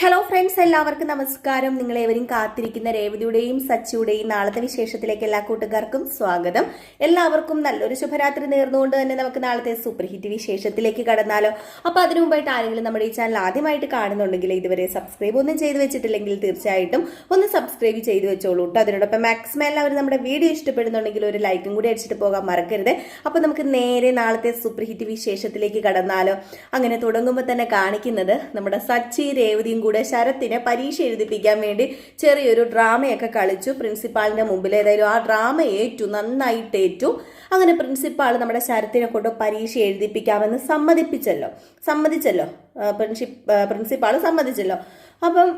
Hello friends എല്ലാവർക്കും നമസ്കാരം. നിങ്ങളേവരും കാത്തിരിക്കുന്ന രേവതിയുടെയും സച്ചിയുടെയും നാളത്തെ വിശേഷത്തിലേക്ക് എല്ലാ കൂട്ടുകാർക്കും സ്വാഗതം. എല്ലാവർക്കും നല്ലൊരു ശുഭരാത്രി നേർന്നുകൊണ്ട് തന്നെ നമുക്ക് നാളത്തെ സൂപ്പർ ഹിറ്റ് വിശേഷത്തിലേക്ക് കടന്നാലോ. അപ്പോൾ അതിനു മുമ്പായിട്ട് ആരെങ്കിലും നമ്മുടെ ഈ ചാനൽ ആദ്യമായിട്ട് കാണുന്നുണ്ടെങ്കിൽ ഇതുവരെ സബ്സ്ക്രൈബ് ഒന്നും ചെയ്തു വെച്ചിട്ടില്ലെങ്കിൽ തീർച്ചയായിട്ടും ഒന്ന് സബ്സ്ക്രൈബ് ചെയ്തു വെച്ചോളൂ കേട്ടോ അതിനോടൊപ്പം മാക്സിമം എല്ലാവരും നമ്മുടെ വീഡിയോ ഇഷ്ടപ്പെടുന്നുണ്ടെങ്കിൽ ഒരു ലൈക്കും കൂടി അടിച്ചിട്ട് പോകാൻ മറക്കരുത്. അപ്പോൾ നമുക്ക് നേരെ നാളത്തെ സൂപ്പർ ഹിറ്റ് വിശേഷത്തിലേക്ക് കടന്നാലോ. അങ്ങനെ തുടങ്ങുമ്പോൾ തന്നെ കാണിക്കുന്നത് നമ്മുടെ സച്ചി രേവതിയും കൂടെ ശരത്തിനെ പരീക്ഷ എഴുതിപ്പിക്കാൻ വേണ്ടി ചെറിയൊരു ഡ്രാമയൊക്കെ കളിച്ചു. പ്രിൻസിപ്പാളിന്റെ മുമ്പിൽ ഏതായാലും ആ ഡ്രാമ ഏറ്റു നന്നായിട്ട് ഏറ്റു. അങ്ങനെ പ്രിൻസിപ്പാൾ നമ്മുടെ ശരത്തിനെ കൊണ്ട് പരീക്ഷ എഴുതിപ്പിക്കാമെന്ന് സമ്മതിപ്പിച്ചല്ലോ. സമ്മതിച്ചല്ലോ. പ്രിൻസിപ്പാൾ സമ്മതിച്ചല്ലോ. അപ്പം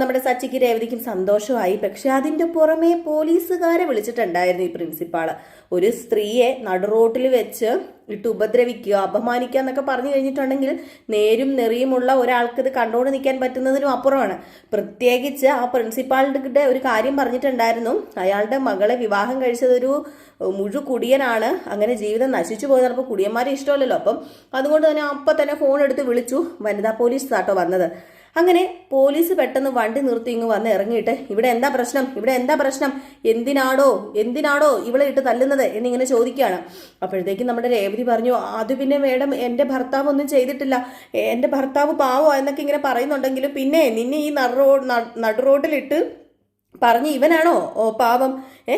നമ്മുടെ സച്ചിക്ക് രേവതിക്കും സന്തോഷമായി. പക്ഷെ അതിന്റെ പുറമെ പോലീസുകാരെ വിളിച്ചിട്ടുണ്ടായിരുന്നു ഈ പ്രിൻസിപ്പാൾ ഒരു സ്ത്രീയെ നടുറോട്ടിൽ വെച്ച് ഇട്ട് ഉപദ്രവിക്കുക അപമാനിക്കുക എന്നൊക്കെ പറഞ്ഞു കഴിഞ്ഞിട്ടുണ്ടെങ്കിൽ നേരും നെറിയുമുള്ള ഒരാൾക്ക് ഇത് കണ്ടുകൊണ്ട് നിൽക്കാൻ പറ്റുന്നതിനും അപ്പുറമാണ്. പ്രത്യേകിച്ച് ആ പ്രിൻസിപ്പാളിന്റെ ഒരു കാര്യം പറഞ്ഞിട്ടുണ്ടായിരുന്നു. അയാളുടെ മകളെ വിവാഹം കഴിച്ചതൊരു മുഴു കുടിയനാണ്. അങ്ങനെ ജീവിതം നശിച്ചു പോയത് അപ്പോൾ കുടിയന്മാരെ ഇഷ്ടമല്ലല്ലോ. അപ്പം അതുകൊണ്ട് തന്നെ അപ്പം തന്നെ ഫോൺ എടുത്ത് വിളിച്ചു. വനിതാ പോലീസ് ആട്ടോ വന്നത്. അങ്ങനെ പോലീസ് പെട്ടെന്ന് വണ്ടി നിർത്തി ഇങ്ങ് വന്ന് ഇറങ്ങിയിട്ട് ഇവിടെ എന്താ പ്രശ്നം? ഇവിടെ എന്താ പ്രശ്നം? എന്തിനാടോ? എന്തിനാടോ ഇവളെ ഇട്ട് തല്ലുന്നത്? എന്നിങ്ങനെ ചോദിക്കുകയാണ്. അപ്പോഴത്തേക്കും നമ്മുടെ രേവതി പറഞ്ഞു അത് പിന്നെ മേഡം എന്റെ ഭർത്താവ് ഒന്നും ചെയ്തിട്ടില്ല. എന്റെ ഭർത്താവ് പാവോ എന്നൊക്കെ ഇങ്ങനെ പറയുന്നുണ്ടെങ്കിലും പിന്നെ നിന്നെ ഈ നടുറോ നടുറോട്ടിലിട്ട് പറഞ്ഞ് ഇവനാണോ? ഓ പാവം. ഏ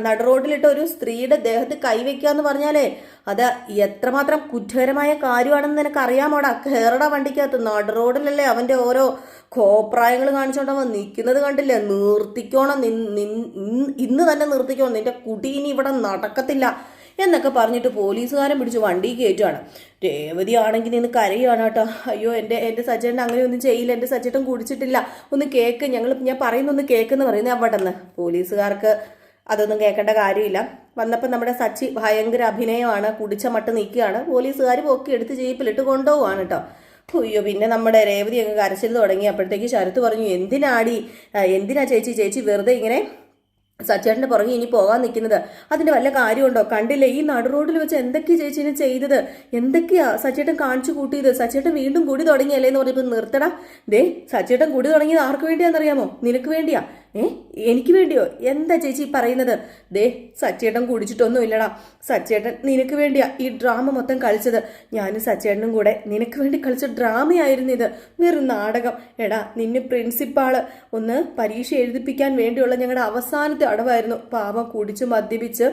നടുറോഡിലിട്ട് ഒരു സ്ത്രീയുടെ ദേഹത്ത് കൈവയ്ക്കുക എന്ന് പറഞ്ഞാലേ അത് എത്രമാത്രം കുറ്റകരമായ കാര്യമാണെന്ന് നിനക്ക് അറിയാമോടാ കേറട വണ്ടിക്കകത്ത്. നടുറോഡിലല്ലേ അവന്റെ ഓരോ കോപ്രായങ്ങൾ കാണിച്ചോണ്ടവൻ നിൽക്കുന്നത് കണ്ടില്ലേ? നിർത്തിക്കോണം. ഇന്ന് തന്നെ നിർത്തിക്കോണം. നിന്റെ കുടി ഇനി ഇവിടെ നടക്കത്തില്ല. എന്നൊക്കെ പറഞ്ഞിട്ട് പോലീസുകാരൻ പിടിച്ച് വണ്ടി കയറ്റുകയാണ് രേവതി ആണെങ്കിൽ നിന്ന് കരയുകയാണ് കേട്ടോ. അയ്യോ എന്റെ എന്റെ സച്ചേട്ടൻ അങ്ങനെ ഒന്നും ചെയ്യില്ല. എന്റെ സച്ചേട്ടൻ കുടിച്ചിട്ടില്ല. ഒന്ന് കേക്ക് ഞങ്ങൾ ഞാൻ പറയുന്ന ഒന്ന് കേക്കെന്ന് പറയുന്നത് അവിടെ നിന്ന് പോലീസുകാർക്ക് അതൊന്നും കേൾക്കേണ്ട കാര്യമില്ല. വന്നപ്പോൾ നമ്മുടെ സച്ചി ഭയങ്കര അഭിനയമാണ്. കുടിച്ച മട്ട് നിൽക്കുകയാണ് പോലീസുകാർ പൊക്കി എടുത്ത് ജീപ്പിലിട്ട് കൊണ്ടുപോവാണ് കേട്ടോ. അയ്യോ പിന്നെ നമ്മുടെ രേവതി അങ്ങ് കരച്ചിൽ തുടങ്ങി. അപ്പോഴത്തേക്ക് ശരത്ത് പറഞ്ഞു എന്തിനാടി? എന്തിനാ ചേച്ചി? ചേച്ചി വെറുതെ ഇങ്ങനെ സച്ചേട്ടന്റെ പുറകെ ഇനി പോകാൻ നിൽക്കുന്നത്. അതിന്റെ വല്ല കാര്യമുണ്ടോ? കണ്ടില്ലേ ഈ നടു റോഡിൽ വെച്ച് എന്തൊക്കെയാ ചേച്ചിനെ ചെയ്തത്? എന്തൊക്കെയാ സച്ചേട്ടൻ കാണിച്ചു കൂട്ടിയത്? സച്ചേട്ടൻ വീണ്ടും കൂടി തുടങ്ങിയല്ലേ എന്ന് പറഞ്ഞപ്പോൾ നിർത്തടാ. ദേ സച്ചേട്ടൻ കൂടി തുടങ്ങിയത് ആർക്ക് വേണ്ടിയാണെന്നറിയാമോ? നിനക്ക് വേണ്ടിയാ. ഏ? എനിക്ക് വേണ്ടിയോ? എന്താ ചേച്ചി പറയുന്നത്? ദേ സച്ചേട്ടൻ കുടിച്ചിട്ടൊന്നും ഇല്ലടാ സച്ചേട്ടൻ നിനക്ക് വേണ്ടിയാ ഈ ഡ്രാമ മൊത്തം കളിച്ചത്. ഞാനും സച്ചേട്ടനും കൂടെ നിനക്ക് വേണ്ടി കളിച്ച ഡ്രാമയായിരുന്നു ഇത്. വെറും നാടകം. എടാ നിന്നെ പ്രിൻസിപ്പാൾ. ഒന്ന് പരീക്ഷ എഴുതിപ്പിക്കാൻ വേണ്ടിയുള്ള ഞങ്ങളുടെ അവസാനത്തെ അടവായിരുന്നു. പാവം കുടിച്ച് മദ്യപിച്ച്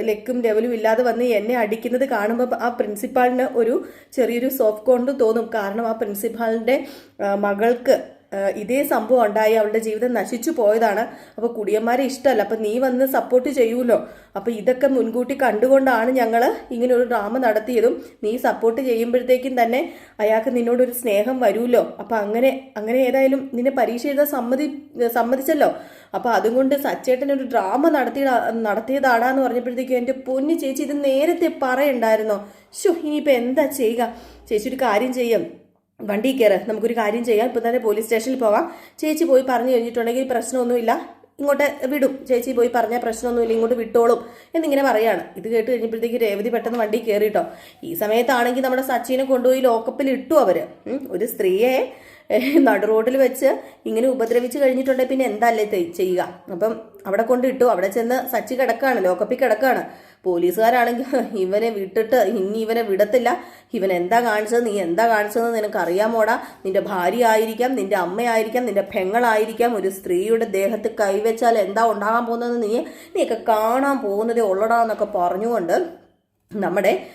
ലെക്കും ലെവലും ഇല്ലാതെ വന്ന് എന്നെ അടിക്കുന്നത് കാണുമ്പോൾ ആ പ്രിൻസിപ്പാളിന് ഒരു ചെറിയൊരു സോഫ്റ്റ് കോണ്ട് തോന്നും. കാരണം ആ പ്രിൻസിപ്പാളിന്റെ മകൾക്ക് ഇതേ സംഭവം ഉണ്ടായി. അവളുടെ ജീവിതം നശിച്ചു പോയതാണ്. അപ്പോൾ കുടിയന്മാരെ ഇഷ്ടമല്ല. അപ്പം നീ വന്ന് സപ്പോർട്ട് ചെയ്യൂലോ അപ്പോൾ ഇതൊക്കെ മുൻകൂട്ടി കണ്ടുകൊണ്ടാണ് ഞങ്ങൾ ഇങ്ങനെ ഒരു ഡ്രാമ നടത്തിയതും. നീ സപ്പോർട്ട് ചെയ്യുമ്പോഴത്തേക്കും തന്നെ അയാൾക്ക് നിന്നോടൊരു സ്നേഹം വരൂലോ അപ്പോൾ അങ്ങനെ അങ്ങനെ ഏതായാലും നിന്നെ പരീക്ഷ എഴുതാൻ സമ്മതി സമ്മതിച്ചല്ലോ. അപ്പോൾ അതുകൊണ്ട് സച്ചേട്ടൻ ഒരു ഡ്രാമ നടത്തി നടത്തിയതാടാന്ന് പറഞ്ഞപ്പോഴത്തേക്കും എന്റെ പൊന്നു ചേച്ചി ഇത് നേരത്തെ പറയണ്ടായിരുന്നോ? ഷു ഇനിയിപ്പോൾ എന്താ ചെയ്യുക? ചേച്ചി ഒരു കാര്യം ചെയ്യും. വണ്ടി കയറ്. നമുക്കൊരു കാര്യം ചെയ്യാം. ഇപ്പം തന്നെ പോലീസ് സ്റ്റേഷനിൽ പോവാം. ചേച്ചി പോയി പറഞ്ഞു കഴിഞ്ഞിട്ടുണ്ടെങ്കിൽ പ്രശ്നമൊന്നുമില്ല. ഇങ്ങോട്ട് വിടും. ചേച്ചി പോയി പറഞ്ഞാൽ പ്രശ്നമൊന്നുമില്ല. ഇങ്ങോട്ട് വിട്ടോളും എന്നിങ്ങനെ പറയാണ്. ഇത് കേട്ട് കഴിഞ്ഞപ്പോഴത്തേക്ക് രേവതി പെട്ടെന്ന് വണ്ടി കയറിയിട്ടോ ഈ സമയത്താണെങ്കിൽ നമ്മുടെ സച്ചിനെ കൊണ്ടുപോയി ലോക്കപ്പിൽ ഇട്ടു അവർ. ഒരു സ്ത്രീയെ നടു റോഡിൽ വെച്ച് ഇങ്ങനെ ഉപദ്രവിച്ച് കഴിഞ്ഞിട്ടുണ്ടെങ്കിൽ പിന്നെ എന്തല്ലേ ചെയ്യുക? അപ്പം അവിടെ കൊണ്ട് ഇട്ടു. അവിടെ ചെന്ന് സച്ചി കിടക്കാണ് ലോക്കപ്പിൽ കിടക്കാണ് പോലീസുകാരാണെങ്കിൽ ഇവനെ വിട്ടിട്ട് ഇനി ഇവനെ വിടത്തില്ല. ഇവൻ എന്താ കാണിച്ചത്? നീ എന്താ കാണിച്ചതെന്ന് നിനക്ക് അറിയാമോടാ. നിന്റെ ഭാര്യ ആയിരിക്കാം നിന്റെ അമ്മയായിരിക്കാം നിന്റെ പെങ്ങളായിരിക്കാം. ഒരു സ്ത്രീയുടെ ദേഹത്ത് കൈവച്ചാൽ എന്താ ഉണ്ടാകാൻ പോകുന്നത്? നീ നീയൊക്കെ കാണാൻ പോകുന്നതേ ഉള്ളടാ എന്നൊക്കെ പറഞ്ഞുകൊണ്ട് നമ്മുടെ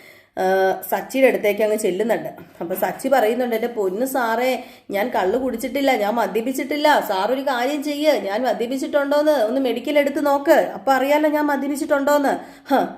സച്ചിയുടെ അടുത്തേക്ക് അങ്ങ് ചെല്ലുന്നുണ്ട്. അപ്പൊ സച്ചി പറയുന്നുണ്ട് എന്റെ പൊന്ന് സാറേ ഞാൻ കള്ളു കുടിച്ചിട്ടില്ല ഞാൻ മദ്യപിച്ചിട്ടില്ല. സാർ ഒരു കാര്യം ചെയ്യ് ഞാൻ മദ്യപിച്ചിട്ടുണ്ടോന്ന്? ഒന്ന് മെഡിക്കൽ എടുത്ത് നോക്ക്. അപ്പൊ അറിയാലോ ഞാൻ മദ്യപിച്ചിട്ടുണ്ടോന്ന്.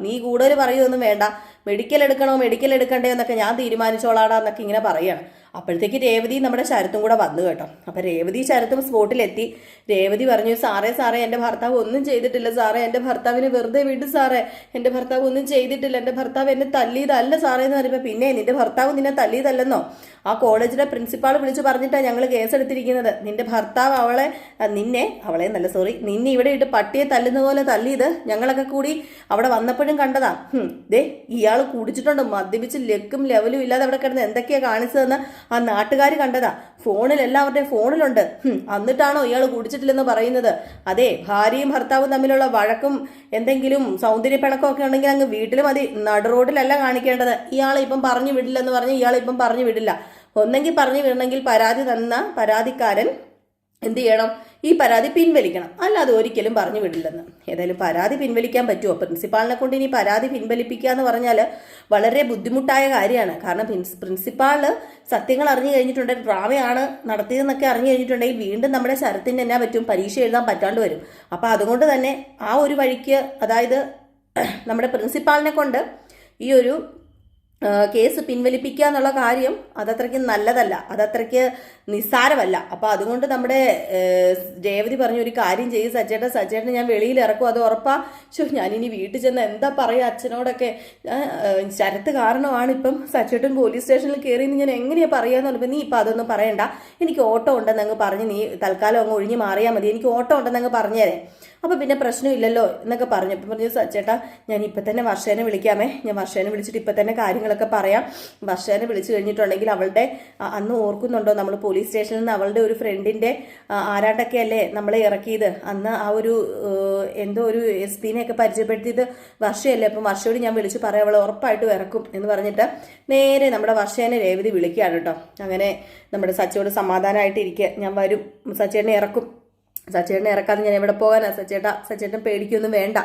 നീ കൂടുതൽ പറയുമൊന്നും വേണ്ട. മെഡിക്കൽ എടുക്കണോ മെഡിക്കൽ എടുക്കണ്ടേ എന്നൊക്കെ ഞാൻ തീരുമാനിച്ചോളാടാ എന്നൊക്കെ ഇങ്ങനെ പറയാണ്. അപ്പോഴത്തേക്ക് രേവതി നമ്മുടെ ശരത്തും കൂടെ വന്നു കേട്ടോ. അപ്പോൾ രേവതി ശരത്തും സ്പോട്ടിലെത്തി. രേവതി പറഞ്ഞു സാറേ സാറേ എന്റെ ഭർത്താവ് ഒന്നും ചെയ്തിട്ടില്ല. സാറേ എന്റെ ഭർത്താവിനെ വെറുതെ വിട്ടു സാറേ. എന്റെ ഭർത്താവ് ഒന്നും ചെയ്തിട്ടില്ല. എന്റെ ഭർത്താവ് എന്നെ തല്ലിയതല്ല സാറേ എന്ന് പറയുമ്പോൾ പിന്നെ നിന്റെ ഭർത്താവ് നിന്നെ തല്ലിയതല്ലെന്നോ? ആ കോളേജിലെ പ്രിൻസിപ്പാൾ വിളിച്ച് പറഞ്ഞിട്ടാണ് ഞങ്ങൾ കേസെടുത്തിരിക്കുന്നത്. നിന്റെ ഭർത്താവ് അവളെ നിന്നെ അവളെ നല്ല സോറി നിന്നെ ഇവിടെ ഇട്ട് പട്ടിയെ തല്ലുന്ന പോലെ തല്ലിയത് ഞങ്ങളൊക്കെ കൂടി അവിടെ വന്നപ്പോഴും കണ്ടതാ. ദേ ഇയാൾ കുടിച്ചിട്ടുണ്ട്. മദ്യപിച്ച് ലെക്കും ലെവലും ഇല്ലാതെ അവിടെ കിടന്ന് എന്തൊക്കെയാ കാണിച്ചതെന്ന് ആ നാട്ടുകാർ കണ്ടതാ. ഫോണിൽ എല്ലാവരുടെയും ഫോണിലുണ്ട്. എന്നിട്ടാണോ ഇയാൾ കുടിച്ചിട്ടില്ലെന്ന് പറയുന്നത്? അതെ ഭാര്യയും ഭർത്താവും തമ്മിലുള്ള വഴക്കും എന്തെങ്കിലും സൗന്ദര്യപ്പിണക്കം ഒക്കെ ഉണ്ടെങ്കിൽ അങ്ങ് വീട്ടിൽ മതി. നടു റോഡിലല്ല കാണിക്കേണ്ടത്. ഇയാളെ ഇപ്പം പറഞ്ഞു വിടില്ലെന്ന് പറഞ്ഞ് ഇയാളെ ഇപ്പം പറഞ്ഞു വിടില്ല. ഒന്നെങ്കിൽ പറഞ്ഞു വിടണമെങ്കിൽ പരാതി തന്ന പരാതിക്കാരൻ എന്ത് ചെയ്യണം? ഈ പരാതി പിൻവലിക്കണം. അല്ലാതെ ഒരിക്കലും പറഞ്ഞു വിടില്ലെന്ന്. ഏതായാലും പരാതി പിൻവലിക്കാൻ പറ്റുമോ പ്രിൻസിപ്പാളിനെ കൊണ്ട് ഇനി പരാതി പിൻവലിപ്പിക്കുക എന്ന് പറഞ്ഞാൽ വളരെ ബുദ്ധിമുട്ടായ കാര്യമാണ്. കാരണം പ്രിൻസ് പ്രിൻസിപ്പാൾ സത്യങ്ങൾ അറിഞ്ഞു കഴിഞ്ഞിട്ടുണ്ട്. ഡ്രാമയാണ് നടത്തിയതെന്നൊക്കെ അറിഞ്ഞു കഴിഞ്ഞിട്ടുണ്ടെങ്കിൽ വീണ്ടും നമ്മുടെ ശരത്തിന് എന്നാ പറ്റും? പരീക്ഷ എഴുതാൻ പറ്റാണ്ട് വരും. അപ്പോൾ അതുകൊണ്ട് തന്നെ ആ ഒരു വഴിക്ക് അതായത് നമ്മുടെ പ്രിൻസിപ്പാളിനെ കൊണ്ട് ഈ ഒരു കേസ് പിൻവലിപ്പിക്കുക എന്നുള്ള കാര്യം അതത്രയ്ക്ക് നല്ലതല്ല അതത്രയ്ക്ക് നിസ്സാരമല്ല. അപ്പൊ അതുകൊണ്ട് നമ്മുടെ ജയവതി പറഞ്ഞ ഒരു കാര്യം ചെയ്യും സജ്ജേട്ടൻ സജ്ജേട്ടൻ ഞാൻ വെളിയിൽ ഇറക്കും അത് ഉറപ്പാ. ശോ ഞാനിനി വീട്ടിൽ ചെന്ന് എന്താ പറയുക അച്ഛനോടൊക്കെ? ശരത്ത് കാരണമാണ് ഇപ്പം സജ്ജേട്ടൻ പോലീസ് സ്റ്റേഷനിൽ കയറി ഞാൻ എങ്ങനെയാ പറയാന്ന് പറഞ്ഞപ്പോൾ നീ ഇപ്പം അതൊന്നും പറയണ്ട. എനിക്ക് ഓട്ടോ ഉണ്ടെന്ന് അങ്ങ് പറഞ്ഞ് നീ തൽക്കാലം അങ്ങ് ഒഴിഞ്ഞ് മാറിയാൽ മതി. എനിക്ക് ഓട്ടോ ഉണ്ടെന്ന് അങ്ങ് പറഞ്ഞേരെ. അപ്പൊ പിന്നെ പ്രശ്നമില്ലല്ലോ എന്നൊക്കെ പറഞ്ഞു. അപ്പം പറഞ്ഞു ചേട്ടാ ഞാൻ ഇപ്പം തന്നെ വർഷേനെ വിളിക്കാമേ. ഞാൻ വർഷേനെ വിളിച്ചിട്ട് ഇപ്പം തന്നെ കാര്യങ്ങളൊക്കെ പറയാം. വർഷേനെ വിളിച്ചു കഴിഞ്ഞിട്ടുണ്ടെങ്കിൽ അവളുടെ അന്ന് ഓർക്കുന്നുണ്ടോ നമ്മൾ പോലീസ് സ്റ്റേഷനിൽ നിന്ന് അവളുടെ ഒരു ഫ്രണ്ടിന്റെ ആരാണ്ടൊക്കെ അല്ലേ നമ്മളെ ഇറക്കിയത്? അന്ന് ആ ഒരു എന്തോ ഒരു എസ് പിനെയൊക്കെ പരിചയപ്പെടുത്തിയത് വർഷയല്ലേ. അപ്പം വർഷയോട് ഞാൻ വിളിച്ച് പറയാം അവളെ ഉറപ്പായിട്ടും ഇറക്കും എന്ന് പറഞ്ഞിട്ട് നേരെ നമ്മുടെ വർഷേനെ രേവതി വിളിക്കുകയാണ് കേട്ടോ. അങ്ങനെ നമ്മുടെ സച്ചയോട് സമാധാനമായിട്ടിരിക്കുക. ഞാൻ വരും. സച്ചേനെ ഇറക്കും. സച്ചേട്ടനെ ഇറക്കാതെ ഞാൻ എവിടെ പോകാനാ? സച്ചേട്ടാ സച്ചേട്ടൻ പേടിക്കൊന്നും വേണ്ട.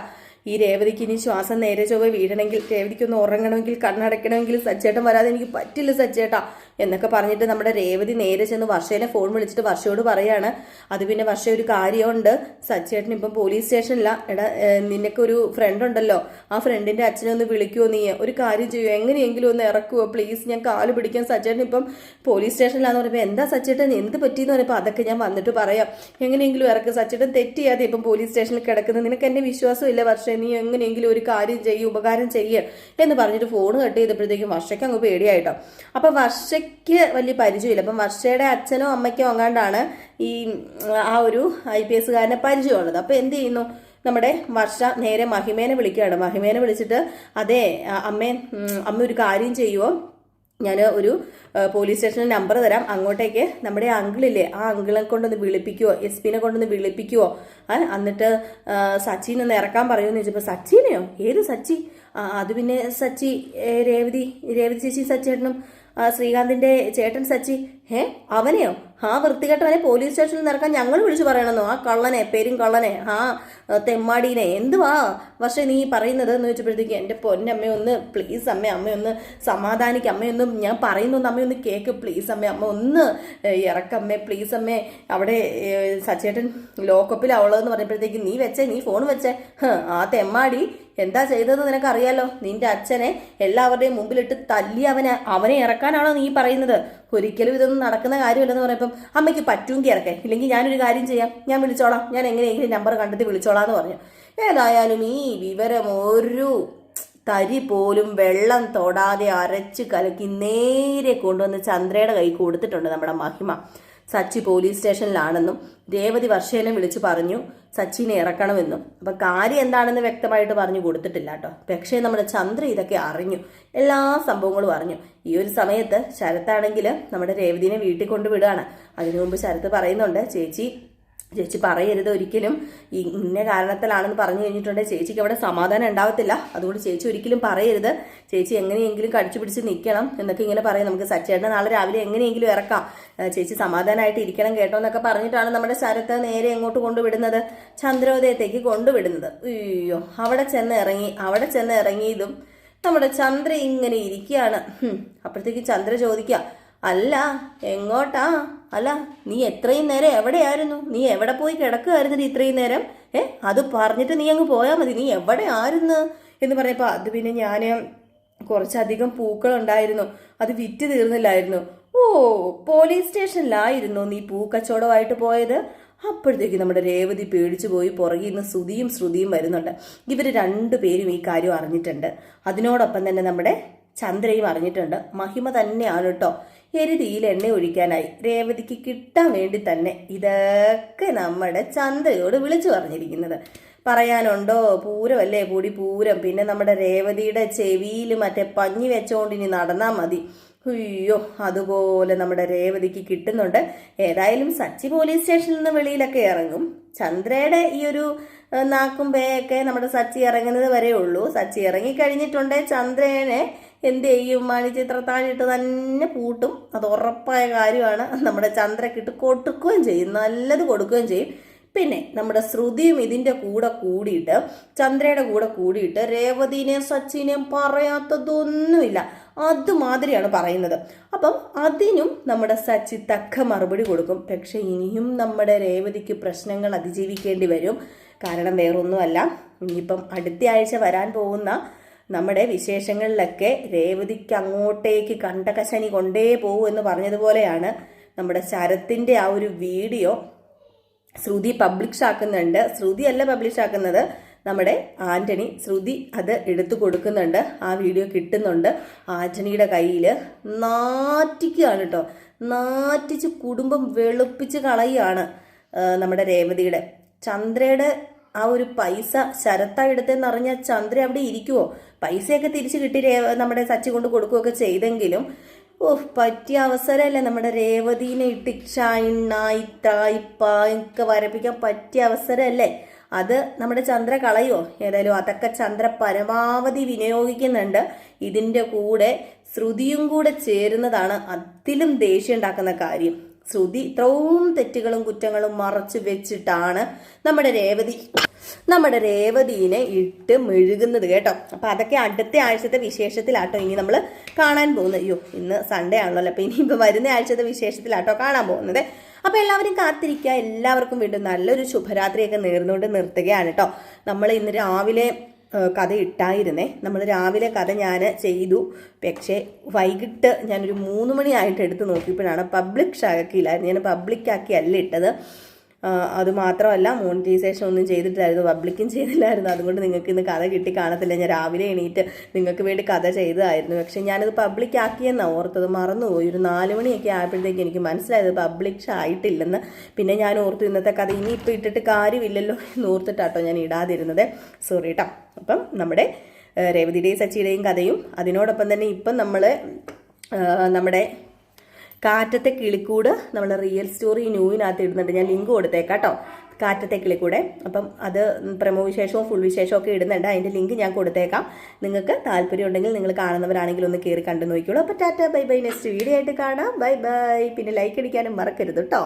ഈ രേവതിക്ക് ഇനി ശ്വാസം നേരെ ചൊവ്വ വീഴണമെങ്കിൽ രേവതിക്കൊന്ന് ഉറങ്ങണമെങ്കിൽ കണ്ണടയ്ക്കണമെങ്കിൽ സച്ചേട്ടൻ വരാതെ എനിക്ക് പറ്റില്ല സച്ചേട്ടാ. എന്നൊക്കെ പറഞ്ഞിട്ട് നമ്മുടെ രേവതി നേരെ ചെന്ന് വർഷേനെ ഫോൺ വിളിച്ചിട്ട് വർഷയോട് പറയാണ്. അത് പിന്നെ വർഷ ഒരു കാര്യമുണ്ട്. സച്ചേട്ടൻ ഇപ്പം പോലീസ് സ്റ്റേഷനില്ല എടാ നിനക്കൊരു ഫ്രണ്ട് ഉണ്ടല്ലോ. ആ ഫ്രണ്ടിന്റെ അച്ഛനെ ഒന്ന് വിളിക്കുമോ നീ? ഒരു കാര്യം ചെയ്യുമോ എങ്ങനെയെങ്കിലും ഒന്ന് ഇറക്കുമോ പ്ലീസ് ഞാൻ കാൽ പിടിക്കാൻ സച്ചേട്ടൻ ഇപ്പം പോലീസ് സ്റ്റേഷനിലാന്ന് പറയുമ്പോൾ എന്താ സച്ചേട്ടൻ എന്ത് പറ്റിയെന്ന് പറയുമ്പോൾ അതൊക്കെ ഞാൻ വന്നിട്ട് പറയാം. എങ്ങനെയെങ്കിലും ഇറക്ക്. സച്ചേട്ടൻ തെറ്റിയാതെ ഇപ്പം പോലീസ് സ്റ്റേഷനിൽ കിടക്കുന്നത് നിനക്ക് എന്നെ വിശ്വാസമില്ല വർഷേ. നീ എങ്ങനെയെങ്കിലും ഒരു കാര്യം ചെയ്യ് ഉപകാരം ചെയ്യ് എന്ന് പറഞ്ഞിട്ട് ഫോൺ കട്ട് ചെയ്തപ്പോഴത്തേക്കും വർഷയ്ക്ക് അങ്ങ് പേടിയായിട്ടോ. അപ്പം വർഷയ്ക്ക് വലിയ പരിചയമില്ല. അപ്പം വർഷയുടെ അച്ഛനോ അമ്മയ്ക്കോ അങ്ങാണ്ടാണ് ഈ ആ ഒരു ഐ പി എസ്സുകാരനെ പരിചയമുള്ളത്. അപ്പം എന്ത് ചെയ്യുന്നു? നമ്മുടെ വർഷ നേരെ മഹിമേനെ വിളിക്കുകയാണ്. മഹിമേനെ വിളിച്ചിട്ട് അതെ അമ്മേ അമ്മ ഒരു കാര്യം ചെയ്യുമോ ഞാൻ ഒരു പോലീസ് സ്റ്റേഷനിൽ നമ്പർ തരാം. അങ്ങോട്ടേക്ക് നമ്മുടെ അങ്കിളില്ലേ ആ അങ്കിളെ കൊണ്ടൊന്ന് വിളിപ്പിക്കുവോ? എസ് പിനെ കൊണ്ടൊന്ന് വിളിപ്പിക്കുവോ? എന്നിട്ട് സച്ചിൻ ഒന്ന് ഇറക്കാൻ പറയുമെന്ന് ചോദിച്ചപ്പോൾ സച്ചിനെയോ? ഏത് സച്ചി? അത് പിന്നെ സച്ചി രേവതി രേവതി ചേച്ചി സച്ചേട്ടനും ശ്രീകാന്തിന്റെ ചേട്ടൻ സച്ചി ഏ അവനെയോ? ആ വൃത്തികെട്ടവനെ പോലീസ് സ്റ്റേഷനിൽ നിറക്കാൻ ഞങ്ങൾ വിളിച്ചു പറയണമെന്നോ? ആ കള്ളനെ പേരും കള്ളനെ ആ തെമ്മാടീനെ എന്തുവാ? പക്ഷേ നീ പറയുന്നത് എന്ന് വെച്ചപ്പോഴത്തേക്ക് എന്റെ പൊന്നമ്മ ഒന്ന് പ്ലീസ് അമ്മ അമ്മ ഒന്ന് സമാധാനിക്ക്. അമ്മയൊന്നും ഞാൻ പറയുന്നൊന്ന് അമ്മ ഒന്ന് കേക്ക്. പ്ലീസ് അമ്മ അമ്മ ഒന്ന് ഇറക്കമ്മേ പ്ലീസ് അമ്മേ. അവിടെ സച്ചേട്ടൻ ലോക്കപ്പിലാവുള്ളതെന്ന് പറഞ്ഞപ്പോഴത്തേക്ക് നീ വെച്ചേ നീ ഫോൺ വെച്ചേ. ആ തെമ്മാടി എന്താ ചെയ്തതെന്ന് നിനക്കറിയാലോ? നിന്റെ അച്ഛനെ എല്ലാവരുടെയും മുമ്പിലിട്ട് തല്ലി അവനെ അവനെ ഇറക്കാനാണോ നീ പറയുന്നത്? ഒരിക്കലും ഇതൊന്നും നടക്കുന്ന കാര്യമല്ലെന്ന് പറയുമ്പം അമ്മയ്ക്ക് പറ്റുമെങ്കിൽ ഇറക്കേ ഇല്ലെങ്കിൽ ഞാനൊരു കാര്യം ചെയ്യാം. ഞാൻ വിളിച്ചോളാം. ഞാൻ എങ്ങനെയെങ്കിലും നമ്പർ കണ്ടെത്തി വിളിച്ചോളാം എന്ന് പറഞ്ഞു. ഏതായാലും ഈ വിവരം ഒരു തരി പോലും വെള്ളം തൊടാതെ അരച്ച് കലക്കി നേരെ കൊണ്ടുവന്ന് ചന്ദ്രയുടെ കൈ കൊടുത്തിട്ടുണ്ട് നമ്മുടെ മഹിമ. സച്ചി പോലീസ് സ്റ്റേഷനിലാണെന്നും രേവതി വർഷേനെ വിളിച്ചു പറഞ്ഞു സച്ചിനെ ഇറക്കണമെന്നും. അപ്പൊ കാര്യം എന്താണെന്ന് വ്യക്തമായിട്ട് പറഞ്ഞു കൊടുത്തിട്ടില്ല കേട്ടോ. പക്ഷേ നമ്മുടെ ചന്ദ്ര ഇതൊക്കെ അറിഞ്ഞു. എല്ലാ സംഭവങ്ങളും അറിഞ്ഞു. ഈ ഒരു സമയത്ത് ശരത്താണെങ്കിൽ നമ്മുടെ രേവതിനെ വീട്ടിൽ കൊണ്ടുവിടുകയാണ്. അതിനു മുമ്പ് ശരത്ത് പറയുന്നുണ്ട് ചേച്ചി ചേച്ചി പറയരുത് ഒരിക്കലും. ഇന്ന കാരണത്തിലാണെന്ന് പറഞ്ഞു കഴിഞ്ഞിട്ടുണ്ടെങ്കിൽ ചേച്ചിക്ക് അവിടെ സമാധാനം ഉണ്ടാവത്തില്ല. അതുകൊണ്ട് ചേച്ചി ഒരിക്കലും പറയരുത്. ചേച്ചി എങ്ങനെയെങ്കിലും കടിച്ചു പിടിച്ച് നിൽക്കണം എന്നൊക്കെ ഇങ്ങനെ പറയും. നമുക്ക് സച്ചേട്ടനെ നാളെ രാവിലെ എങ്ങനെയെങ്കിലും ഇറക്കാം. ചേച്ചി സമാധാനമായിട്ട് ഇരിക്കണം കേട്ടോ എന്നൊക്കെ പറഞ്ഞിട്ടാണ് നമ്മുടെ ശരത്ത് നേരെ എങ്ങോട്ട് കൊണ്ടുവിടുന്നത്? ചന്ദ്രോദയത്തേക്ക് കൊണ്ടുവിടുന്നത്. അയ്യോ അവിടെ ചെന്ന് ഇറങ്ങി അവിടെ ചെന്ന് ഇറങ്ങിയതും നമ്മുടെ ചന്ദ്ര ഇങ്ങനെ ഇരിക്കുകയാണ്. അപ്പോഴത്തേക്ക് ചന്ദ്ര ചോദിക്കുക അല്ല എങ്ങോട്ടാ? അല്ല നീ എത്രയും നേരം എവിടെയായിരുന്നു? നീ എവിടെ പോയി കിടക്കുമായിരുന്നു ഇത്രയും നേരം? ഏ അത് പറഞ്ഞിട്ട് നീ അങ്ങ് പോയാൽ മതി. നീ എവിടെ ആയിരുന്നു എന്ന് പറഞ്ഞപ്പോൾ അത് പിന്നെ ഞാൻ കുറച്ചധികം പൂക്കളുണ്ടായിരുന്നു. അത് വിറ്റ് തീർന്നില്ലായിരുന്നു. ഓ പോലീസ് സ്റ്റേഷനിലായിരുന്നു നീ പൂക്കച്ചവടമായിട്ട് പോയത്. അപ്പോഴത്തേക്ക് നമ്മുടെ രേവതി പേടിച്ചു പോയി പുറകിൽ നിന്ന് ശ്രുതിയും ശ്രുതിയും വരുന്നുണ്ട്. ഇവർ രണ്ടുപേരും ഈ കാര്യം അറിഞ്ഞിട്ടുണ്ട്. അതിനോടൊപ്പം തന്നെ നമ്മുടെ ചന്ദ്രയും അറിഞ്ഞിട്ടുണ്ട്. മഹിമ തന്നെയാണ് കേട്ടോ. എരുതിയിൽ എണ്ണ ഒഴിക്കാനായി. രേവതിക്ക് കിട്ടാൻ വേണ്ടി തന്നെ ഇതൊക്കെ നമ്മുടെ ചന്ദ്രയോട് വിളിച്ചു പറഞ്ഞിരിക്കുന്നത്. പറയാനുണ്ടോ? പൂരമല്ലേ? കൂടി പൂരം. പിന്നെ നമ്മുടെ രേവതിയുടെ ചെവിയിൽ മറ്റേ പഞ്ഞി വെച്ചോണ്ട് ഇനി നടന്നാൽ മതി. അയ്യോ അതുപോലെ നമ്മുടെ രേവതിക്ക് കിട്ടുന്നുണ്ട്. ഏതായാലും സച്ചി പോലീസ് സ്റ്റേഷനിൽ നിന്ന് വെളിയിലൊക്കെ ഇറങ്ങും. ചന്ദ്രയുടെ ഈ ഒരു നാക്കും പേയൊക്കെ നമ്മുടെ സച്ചി ഇറങ്ങുന്നത് വരെ ഉള്ളൂ സച്ചി ഇറങ്ങി കഴിഞ്ഞിട്ടുണ്ടെ ചന്ദ്രനെ എന്ത് ചെയ്യും? മണിച്ചിത്രത്താഴിട്ട് തന്നെ പൂട്ടും. അത് ഉറപ്പായ കാര്യമാണ്. നമ്മുടെ ചന്ദ്രക്കിട്ട് കൊടുക്കുകയും ചെയ്യും. നല്ലത് കൊടുക്കുകയും ചെയ്യും. പിന്നെ നമ്മുടെ ശ്രുതിയും ഇതിന്റെ കൂടെ കൂടിയിട്ട് ചന്ദ്രയുടെ കൂടെ കൂടിയിട്ട് രേവതിനെയും സച്ചിനെയും പറയാത്തതൊന്നുമില്ല. അതുമാതിരിയാണ് പറയുന്നത്. അപ്പം അതിനും നമ്മുടെ സച്ചി തക്ക മറുപടി കൊടുക്കും. പക്ഷെ ഇനിയും നമ്മുടെ രേവതിക്ക് പ്രശ്നങ്ങൾ അതിജീവിക്കേണ്ടി വരും. കാരണം വേറൊന്നുമല്ല. ഇനിയിപ്പം അടുത്ത ആഴ്ച വരാൻ പോകുന്ന നമ്മുടെ വിശേഷങ്ങളിലൊക്കെ രേവതിക്ക് അങ്ങോട്ടേക്ക് കണ്ടകശനി കൊണ്ടേ പോകൂ എന്ന് പറഞ്ഞതുപോലെയാണ് നമ്മുടെ ശരത്തിന്റെ ആ ഒരു വീഡിയോ ശ്രുതി പബ്ലിഷ് ആക്കുന്നുണ്ട് ശ്രുതി അല്ല പബ്ലിഷ് ആക്കുന്നത് നമ്മുടെ ആന്റണി. ശ്രുതി അത് എടുത്തു കൊടുക്കുന്നുണ്ട്. ആ വീഡിയോ കിട്ടുന്നുണ്ട്. ആന്റണിയുടെ കയ്യിൽ നാറ്റിക്കുകയാണ് കേട്ടോ. നാറ്റിച്ച് കുടുംബം വെളുപ്പിച്ച് കളയുകയാണ് നമ്മുടെ രേവതിയുടെ. ചന്ദ്രയുടെ ആ ഒരു പൈസ ശരത്ത ഇടത്തെന്ന് അറിഞ്ഞാൽ ചന്ദ്ര അവിടെ ഇരിക്കുവോ? പൈസയൊക്കെ തിരിച്ചു കിട്ടി രേവ നമ്മുടെ സച്ചി കൊണ്ട് കൊടുക്കുകയൊക്കെ ചെയ്തെങ്കിലും ഓഹ് പറ്റിയ അവസരമല്ലേ നമ്മുടെ രേവതീനെ ഇട്ട് ഷൈനായി തായ്പായൊക്കെ വരപ്പിക്കാൻ പറ്റിയ അവസരമല്ലേ? അത് നമ്മുടെ ചന്ദ്ര കളയോ ഏതായാലും അതൊക്കെ ചന്ദ്ര പരമാവധി വിനിയോഗിക്കുന്നുണ്ട്. ഇതിന്റെ കൂടെ ശ്രുതിയും കൂടെ ചേരുന്നതാണ് അതിലും ദേഷ്യം ഉണ്ടാക്കുന്ന കാര്യം. ശ്രുതി ഇത്രയും തെറ്റുകളും കുറ്റങ്ങളും മറച്ചു വെച്ചിട്ടാണ് നമ്മുടെ രേവതി നമ്മുടെ രേവതീനെ ഇട്ട് മെഴുകുന്നത് കേട്ടോ. അപ്പൊ അതൊക്കെ അടുത്ത ആഴ്ചത്തെ വിശേഷത്തിലാട്ടോ ഇനി നമ്മൾ കാണാൻ പോകുന്നത്. അയ്യോ ഇന്ന് സൺഡേ ആണല്ലോ അപ്പൊ ഇപ്പൊ വരുന്ന ആഴ്ചത്തെ വിശേഷത്തിലാട്ടോ കാണാൻ പോകുന്നത്. അപ്പൊ എല്ലാവരും കാത്തിരിക്കുക. എല്ലാവർക്കും വീണ്ടും നല്ലൊരു ശുഭരാത്രിയൊക്കെ നേർന്നുകൊണ്ട് നിർത്തുകയാണ് കേട്ടോ. നമ്മൾ ഇന്ന് രാവിലെ കഥ ഇട്ടായിരുന്നേ നമ്മൾ രാവിലെ കഥ ഞാൻ ചെയ്തു. പക്ഷേ വൈകിട്ട് ഞാനൊരു മൂന്ന് മണിയായിട്ട് എടുത്ത് നോക്കിയപ്പോഴാണ് പബ്ലിക് ആക്കിയില്ലായിരുന്നു ഞാൻ പബ്ലിക് ആക്കി അല്ല ഇട്ടത്. ആ, അത് മാത്രമല്ല മോണിറ്റൈസേഷൻ ഒന്നും ചെയ്തിട്ടില്ലായിരുന്നു പബ്ലിക്കും ചെയ്തില്ലായിരുന്നു. അതുകൊണ്ട് നിങ്ങൾക്ക് ഇന്ന് കഥ കിട്ടി കാണത്തില്ല. ഞാൻ രാവിലെ എണീറ്റ് നിങ്ങൾക്ക് വേണ്ടി കഥ ചെയ്തതായിരുന്നു. പക്ഷെ ഞാനത് പബ്ലിക് ആക്കിയെന്നാണ് ഓർത്തത്. മറന്നുപോയി. ഒരു നാല് മണിയൊക്കെ ആയപ്പോഴത്തേക്ക് എനിക്ക് മനസ്സിലായത് പബ്ലിഷ് ആയിട്ടില്ലെന്ന്. പിന്നെ ഞാൻ ഓർത്തു ഇന്നത്തെ കഥ ഇനിയിപ്പോൾ ഇട്ടിട്ട് കാര്യമില്ലല്ലോ എന്ന് ഓർത്തിട്ടാട്ടോ ഞാൻ ഇടാതിരുന്നത്. സോറി കേട്ടോ അപ്പം നമ്മുടെ രേവതിയുടെയും സച്ചിയുടെയും കഥയും അതിനോടൊപ്പം തന്നെ ഇപ്പം നമ്മൾ നമ്മുടെ കാറ്റത്തെ കിളിക്കൂട് നമ്മൾ റിയൽ സ്റ്റോറി ന്യൂവിനകത്ത് ഇടുന്നുണ്ട്. ഞാൻ ലിങ്ക് കൊടുത്തേക്കാം കേട്ടോ കാറ്റത്തെ കിളിക്കൂടെ. അപ്പം അത് പ്രമോ വിശേഷവും ഫുൾ വിശേഷവും ഒക്കെ ഇടുന്നുണ്ട്. അതിന്റെ ലിങ്ക് ഞാൻ കൊടുത്തേക്കാം. നിങ്ങൾക്ക് താല്പര്യം ഉണ്ടെങ്കിൽ നിങ്ങൾ കാണുന്നവരാണെങ്കിൽ ഒന്ന് കയറി കണ്ടു നോക്കിയോളൂ അപ്പോൾ tata bye bye. Next video ആയിട്ട് കാണാം. Bye bye. പിന്നെ ലൈക്ക് അടിക്കാനും മറക്കരുത് കേട്ടോ